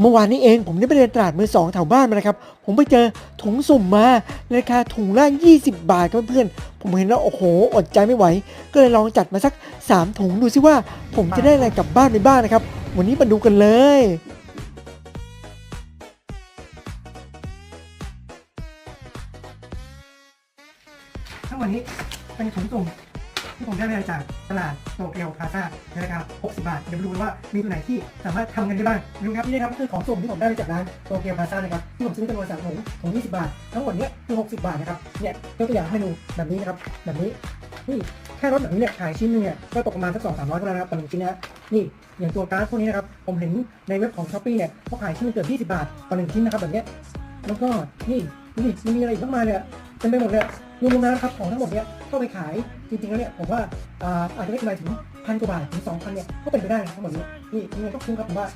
เมื่อวานนี้เองผมได้ไปเดินตลาดมือสองแถวบ้านมานะครับ ผมไปเจอถุงสุ่มมาราคาถุงละ 20 บาทครับเพื่อนๆผมเห็นแล้วโอ้โห อดใจไม่ไหว ก็เลยลองจัดมาสัก 3 ถุงดูซิว่า ผมจะได้อะไรกลับบ้านไปบ้างนะครับ วันนี้มาดูกันเลยทั้งหมดนี้เป็นถุงสุ่ม ที่ผมได้มาจากตลาดโตเกียวพาซ่าในราคา 60 บาท เดี๋ยวมาดูว่ามีตัวไหนที่สามารถทำกันได้บ้างดูครับนี่นะครับคือของสุ่มที่ผมได้มาจากร้านโตเกียวพาซ่านะครับที่ผมซื้อจำนวนสามถุงถุง20 บาท ทั้งหมดเนี้ยคือ 60 บาทนะครับ เนี่ยยกตัวอย่างให้ดูแบบนี้นะครับ แบบนี้ นี่แค่รถแบบนี้เนี่ยขายชิ้นนึงเนี่ยก็ตกประมาณสักสองสามร้อยเท่านั้นนะครับต่อหนึ่งชิ้นนะนี่อย่างตัวการ์ดพวกนี้นะครับผมเห็นในเว็บของช้อปปี้เนี่ยเขาขายชิ้นเกือบ20 บาทต่อหนึ่งชิ้นนะครับแบบเนี้ยแล้วก็นี่นี่มันมีอะไรอีกมากมายเลยเต็มไปหมดเลย รวมๆแล้วนะครับของทั้งหมดเนี้ยก็ไปขายจริงๆแล้วเนี่ยผมว่าอาจจะได้กำไรถึงพันกว่าบาทถึงสองพันเนี่ยก็เป็นไปได้ครับทั้งหมดนี้นี่ยังไงก็คุ้มครับผมว่า